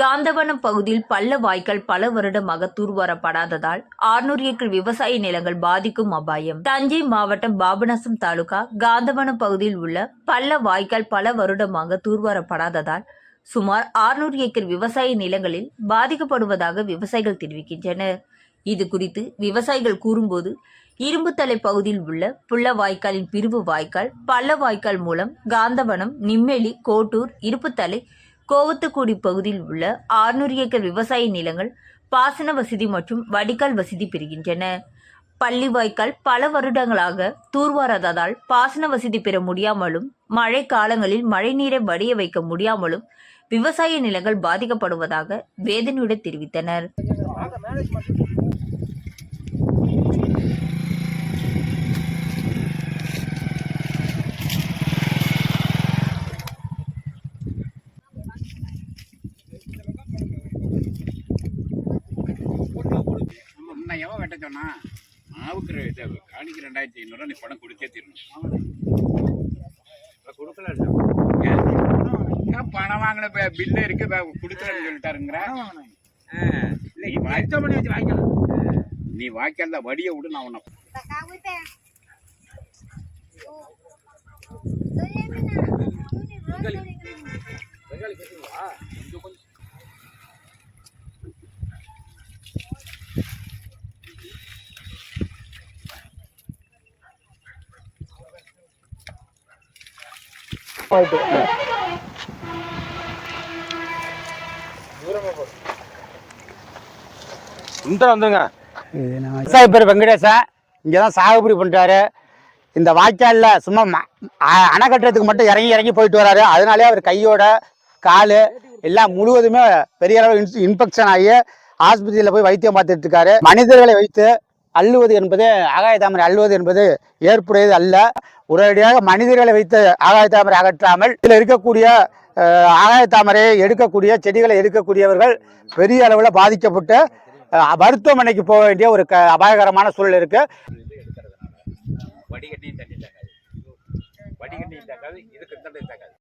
காந்தவனம் பகுதியில் பள்ள வாய்க்கால் பல வருடமாக தூர்வாரப்படாததால் ஆறுநூறு ஏக்கர் விவசாய நிலங்கள் பாதிக்கும் அபாயம். தஞ்சை மாவட்டம் பாபநாசம் தாலுகா காந்தவனம் பகுதியில் உள்ள பள்ள வாய்க்கால் பல வருடமாக தூர்வாரப்படாததால் சுமார் ஆறுநூறு ஏக்கர் விவசாய நிலங்களில் பாதிக்கப்படுவதாக விவசாயிகள் தெரிவிக்கின்றனர். இது குறித்து விவசாயிகள் கூறும்போது இரும்புத்தலை பகுதியில் உள்ள புள்ள வாய்க்காலின் பிரிவு வாய்க்கால் பள்ள வாய்க்கால் மூலம் காந்தவனம் நிம்மேலி கோட்டூர் இருப்புத்தலை கோவத்துக்குடி பகுதியில் உள்ள ஆறுநூறு ஏக்கர் விவசாய நிலங்கள் பாசன வசதி மற்றும் வடிகால் வசதி பெறுகின்றன. பள்ளி வாய்க்கால் பல வருடங்களாக தூர்வாராததால் பாசன வசதி பெற முடியாமலும் மழை காலங்களில் மழைநீரை வடிய வைக்க முடியாமலும் விவசாய நிலங்கள் பாதிக்கப்படுவதாக வேதனையுடன் தெரிவித்தனர். இன்னும் எவன் வெட்ட சொன்னா? மாவுக்கு இது காணிக்கு ரெண்டாயிரத்தி ஐநூறுரூவா நீ பணம் கொடுத்தே தீரணும். கொடுக்கல பணம் வாங்கின பில்லு இருக்கு கொடுக்கலன்னு சொல்லிட்டாருங்கிற. இல்லை மருத்துவ பண்ணி வச்சு வாங்கிக்கலாம் நீ வாய்க்கால் தான் வடியை விடு நான் உன்னை இந்த வந்துருங்க. விவசாய பேர் வெங்கடேசன் இங்கே தான் சாகுபடி பண்ணுறாரு இந்த வாய்க்காலில் சும்மா அணை கட்டுறதுக்கு மட்டும் இறங்கி இறங்கி போயிட்டு வராரு. அதனாலே அவர் கையோட கால் எல்லாம் முழுவதுமே பெரிய அளவு இன்ஸ் இன்ஃபெக்ஷன் ஆகி ஆஸ்பத்திரியில் போய் வைத்தியம் பார்த்துட்டு இருக்காரு. மனிதர்களை வைத்து அள்ளுவது என்பது ஆகாய தாமரை அள்ளுவது என்பது ஏற்புடையது அல்ல. உடனடியாக மனிதர்களை வைத்து ஆகாய தாமரை அகற்றாமல் இதில் இருக்கக்கூடிய ஆகாய தாமரையை எடுக்கக்கூடிய செடிகளை எடுக்கக்கூடியவர்கள் பெரிய அளவில் பாதிக்கப்பட்டு மருத்துவமனைக்கு போக வேண்டிய ஒரு க அபாயகரமான சூழல் இருக்கு. வடிகட்டியும் தண்ணி தாக்காது. வடிகட்டியும் தாக்காது இதுக்கு தண்ணி தாக்காது.